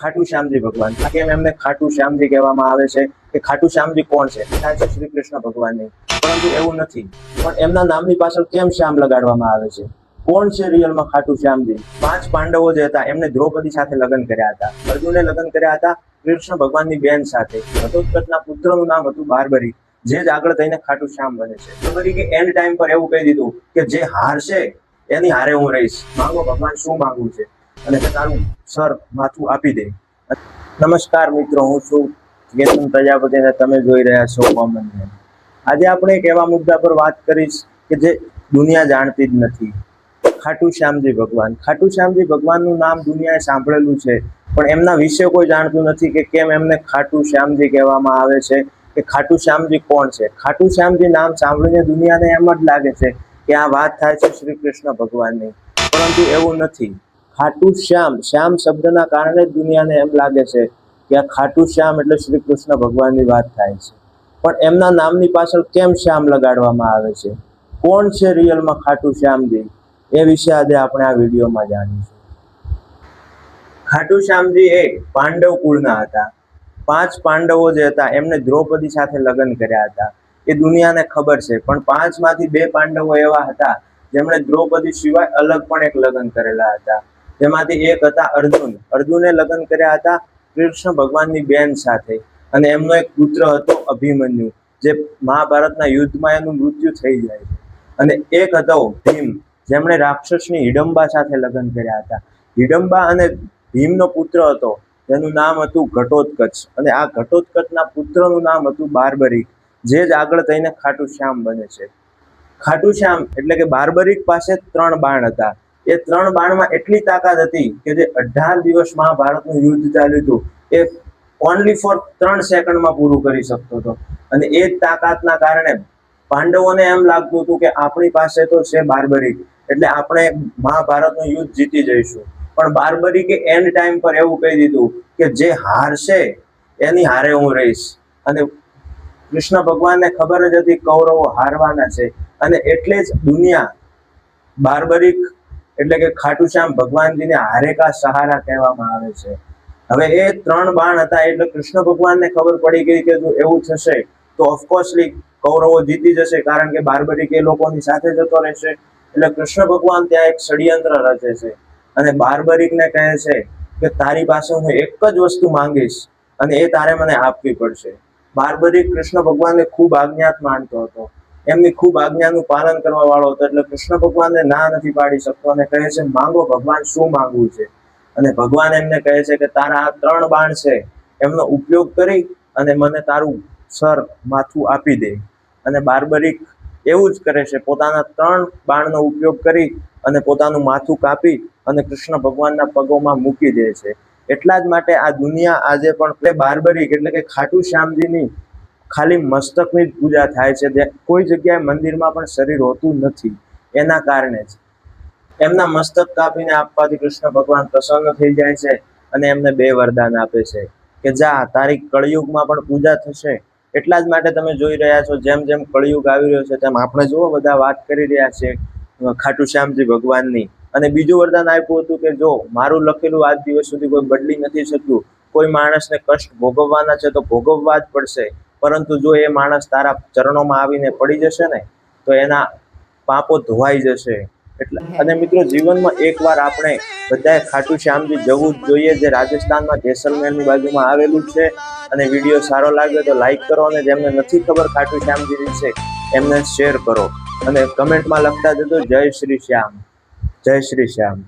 ખાટુ શ્યામજી ભગવાન. કેમ એમને ખાટુ શ્યામજી કહેવામાં આવે છે? કે ખાટુ શ્યામજી કોણ છે? છે શ્રી કૃષ્ણ ભગવાનની. પરંતુ એવું નથી. પણ એમના નામની પાછળ કેમ શ્યામ લગાડવામાં આવે છે? કોણ છે રિયલમાં ખાટુ શ્યામજી? પાંચ પાંડવો જે હતા, એમને દ્રૌપદી સાથે લગ્ન કર્યા હતા. અર્જુને લગ્ન કર્યા હતા કૃષ્ણ ભગવાનની બેન સાથે. ઘટોત્કચના પુત્રનું નામ હતું બારબરી, જે જ આગળ થઈને ખાટુ શ્યામ બને છે. બારબરી કે એન્ડ ટાઈમ પર એવું કહી દીધું કે જે હારશે, એની હારે હું રહીશ. માંગો ભગવાન, શું માંગવું છે? અને તારું સર માથું આપી દે. નમસ્કાર મિત્રો, હું છું કેતન પ્રજાપતિ અને તમે જોઈ રહ્યા છો કોમન આજે આપણે એક એવા મુદ્દા પર વાત કરીશ કે જે દુનિયા જાણતી જ નથી. ખાટુ શ્યામજી ભગવાન. ખાટુ શ્યામજી ભગવાનનું નામ દુનિયાએ સાંભળેલું છે, પણ એમના વિશે કોઈ જાણતું નથી કે કેમ એમને ખાટુ શ્યામજી કહેવામાં આવે છે, કે ખાટુ શ્યામજી કોણ છે? ખાટુ શ્યામજી નામ સાંભળીને દુનિયાને એમ જ લાગે છે કે આ વાત થાય છે શ્રી કૃષ્ણ ભગવાનની. પરંતુ એવું નથી. ખાટુ શ્યામ શ્યામ શબ્દના કારણે જ દુનિયાને એમ લાગે છે કે આ ખાટું શ્યામ એટલે શ્રી કૃષ્ણ ભગવાનની વાત થાય છે. પણ એમના નામની પાછળ કેમ શ્યામ લગાડવામાં આવે છે? કોણ છે રિયલમાં ખાટું શ્યામજી એ વિશે આજે આપણે આ વિડીયોમાં જાણીશું. ખાટુ શ્યામજી એ પાંડવ કુળના હતા. પાંચ પાંડવો જે હતા એમને દ્રૌપદી સાથે લગ્ન કર્યા હતા. એ દુનિયાને ખબર છે, પણ પાંચમાંથી બે પાંડવો એવા હતા જેમણે દ્રૌપદી સિવાય અલગ પણ એક લગ્ન કરેલા હતા. જેમાંથી એક હતા અર્જુન. અર્જુને લગ્ન કર્યા હતા કૃષ્ણ ભગવાનની બેન સાથે અને એમનો એક પુત્ર હતો અભિમન્યુ, જે મહાભારતના યુદ્ધમાં એનું મૃત્યુ થઈ જાય અને એક હતો ભીમ, જેમણે રાક્ષસની હિડંબા સાથે લગ્ન કર્યા હતા. હિડંબા અને ભીમનો પુત્ર હતો, જેનું નામ હતું ઘટોત્કચ. અને આ ઘટોત્કચના પુત્રનું નામ હતું બાર્બરિક, જે જ આગળ થઈને ખાટુ શ્યામ બને છે. ખાટુ શ્યામ એટલે કે બાર્બરિક પાસે ત્રણ બાણ હતા. એ ત્રણ બાણમાં એટલી તાકાત હતી કે જે અઢાર દિવસ મહાભારતનું યુદ્ધ ચાલ્યું હતું, એ ઓનલી ફોર ત્રણ સેકન્ડમાં પૂરું કરી શકતો હતો. અને એ જ તાકાતના કારણે પાંડવોને એમ લાગતું હતું કે આપણી પાસે તો છે બાર્બરિક એટલે આપણે મહાભારતનું યુદ્ધ જીતી જઈશું. પણ બાર્બરિકે એન્ડ ટાઈમ પર એવું કહી દીધું કે જે હારશે એની હારે હું રહીશ. અને કૃષ્ણ ભગવાનને ખબર જ હતી કૌરવો હારવાના છે. અને એટલે જ દુનિયા બારબરિક એટલે કે ખાટુ શ્યામ ભગવાનજીને હારેકા સહારા કહેવામાં આવે છે. હવે એ ત્રણ બાણ હતા એટલે કૃષ્ણ ભગવાનને ખબર પડી ગઈ કે જો એવું થશે, તો ઓફકોર્સલી કૌરવો જીતી જશે, કારણ કે બાર્બરિક એ લોકોની સાથે જતો રહેશે. એટલે કૃષ્ણ ભગવાન ત્યાં એક ષડયંત્ર રચે છે. અને બાર્બરિકને કહે છે કે તારી પાસે હું એક જ વસ્તુ માંગીશ અને એ તારે મને આપવી પડશે. બાર્બરિક કૃષ્ણ ભગવાનને ખૂબ આજ્ઞાત માનતો હતો. એમની ખૂબ આજ્ઞાનું પાલન કરવા વાળો હતો એટલે કૃષ્ણ ભગવાનને ના નથી પાડી શકતો અને કહે છે, માંગો, ભગવાન શું માંગવું છે? અને ભગવાન એમને કહે છે કે, તારા આ ત્રણ બાણ છે, એમનો ઉપયોગ કરી અને મને તારું સર માથું આપી દે. અને બાર્બરિક એવું જ કરે છે, પોતાના ત્રણ બાણનો ઉપયોગ કરી અને પોતાનું માથું કાપી અને કૃષ્ણ ભગવાનના પગોમાં મૂકી દે છે. એટલા જ માટે આ દુનિયા આજે પણ બાર્બરિક એટલે કે ખાટુ શ્યામજીની ખાલી મસ્તકની જ પૂજા થાય છે જે કોઈ જગ્યાએ મંદિરમાં પણ શરીર હોતું નથી. એના કારણે જ. એમના મસ્તક કાપીને આપવાથી કૃષ્ણ ભગવાન પ્રસન્ન થઈ જાય છે અને એમને બે વરદાન આપે છે કે જા, તારી કળિયુગમાં પણ પૂજા થશે. એટલા જ માટે તમે જોઈ રહ્યા છો, જેમ જેમ કળિયુગ આવી રહ્યો છે, તેમ આપણે જુઓ બધા વાત કરી રહ્યા છે ખાટુ શ્યામજી ભગવાનની. અને બીજું વરદાન આપ્યું હતું કે જો, મારું લખેલું આજ દિવસ સુધી કોઈ બદલી નથી શક્યું. કોઈ માણસને કષ્ટ ભોગવવાના છે તો ભોગવવા જ પડશે. પરંતુ જો એ માણસ તારા ચરણોમાં આવીને પડી જશે ને, તો એના પાપો ધોવાઈ જશે. એટલે અને મિત્રો જીવનમાં એકવાર આપણે બધાએ ખાટુ શ્યામજી જવું જ જોઈએ, જે રાજસ્થાનમાં જેસલમેરની બાજુમાં આવેલું છે. અને વીડિયો સારો લાગ્યો તો લાઈક કરો અને જેમને નથી ખબર ખાટુ શ્યામજી વિશે, એમને શેર કરો. અને કમેન્ટમાં લખતા જજો, જય શ્રી શ્યામ. જય શ્રી શ્યામ.